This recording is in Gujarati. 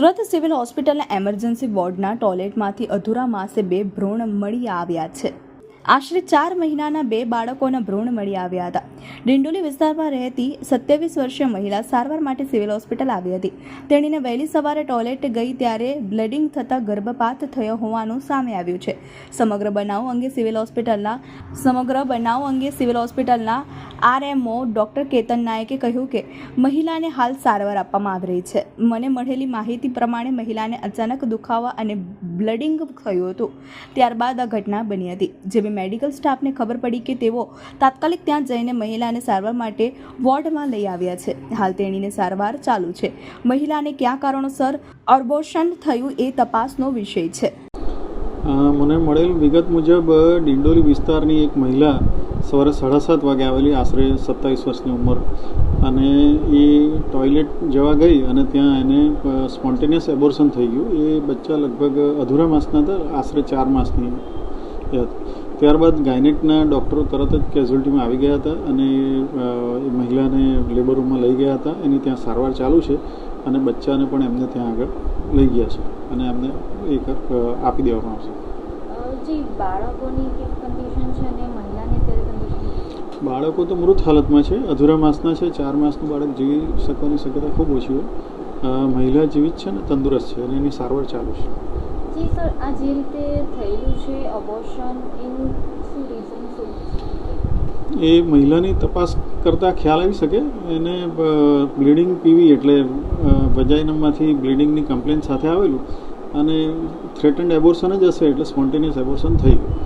સુરત સિવિલ હોસ્પિટલના એમરજન્સી વોર્ડના ટોયલેટમાંથી અધૂરા માસે બે ભ્રૂણ મળી આવ્યા છે. આશરે ચાર મહિનાના બે બાળકોના ભ્રૂણ મળી આવ્યા હતા. ડિંડોલી વિસ્તારમાં રહેતી સત્યાવીસ વર્ષીય મહિલા સારવાર માટે સિવિલ હોસ્પિટલ આવી હતી. તેણીને વહેલી સવારે ટોયલેટ ગઈ ત્યારે બ્લડિંગ થતાં ગર્ભપાત થયો હોવાનું સામે આવ્યું છે. સમગ્ર બનાવ અંગે સિવિલ હોસ્પિટલના સમગ્ર બનાવ અંગે સિવિલ હોસ્પિટલના આરએમઓ ડૉક્ટર કેતન નાયકે કહ્યું કે, મહિલાને હાલ સારવાર આપવામાં આવી રહી છે. મને મળેલી માહિતી પ્રમાણે મહિલાને અચાનક દુખાવા અને બ્લડિંગ થયું હતું. ત્યારબાદ આ ઘટના બની હતી જેવી મેડિકલ સ્ટાફને ખબર પડી કે તેઓ તાત્કાલિક ત્યાં જઈને મહિલાને સારવાર માટે વોર્ડમાં લઈ આવ્યા છે. હાલ તેણીને સારવાર ચાલુ છે. મહિલાને ક્યાં કારણોસર અર્બોશન થયું એ તપાસનો વિષય છે. મને મળેલ વિગત મુજબ ડિંડોલી વિસ્તારની એક મહિલા સવારે સાડા સાત વાગે આવેલી આશરે સત્તાવીસ વર્ષની ઉંમર અને એ ટોયલેટ જવા ગઈ અને ત્યાં એને સ્પોન્ટેનિયસ એબોર્શન થઈ ગયું. એ બચ્ચા લગભગ અધૂરા માસના હતા, આશરે ચાર માસની હતી. ત્યારબાદ ગાયનેકના ડૉક્ટરો તરત જ કેઝ્યુલિટીમાં આવી ગયા હતા અને એ મહિલાને લેબર રૂમમાં લઈ ગયા હતા. એની ત્યાં સારવાર ચાલુ છે અને બચ્ચાને પણ એમને ત્યાં આગળ લઈ ગયા છે અને એમને એક આપી દેવામાં આવશે. બાળકો તો મૃત હાલતમાં છે. અધૂરા માસના છે. ચાર માસનું બાળક જીવી શકવાની શક્યતા ખૂબ ઓછી હોય. મહિલા જીવિત છે ને તંદુરસ્ત છે અને એની સારવાર ચાલુ છે. જી સર, આ જે રીતે થયેલું છે અબોર્શન એનું શું રીઝન શું? એ મહિલાની તપાસ કરતાં ખ્યાલ આવી શકે? એને બ્લીડિંગ પીવી એટલે વજાઇનમાંથી બ્લીડિંગની કમ્પ્લેન સાથે આવેલું અને થ્રેટન્ડ એબોર્શન જ હશે એટલે સ્પોન્ટેનિયસ એબોર્શન થઈ ગયું.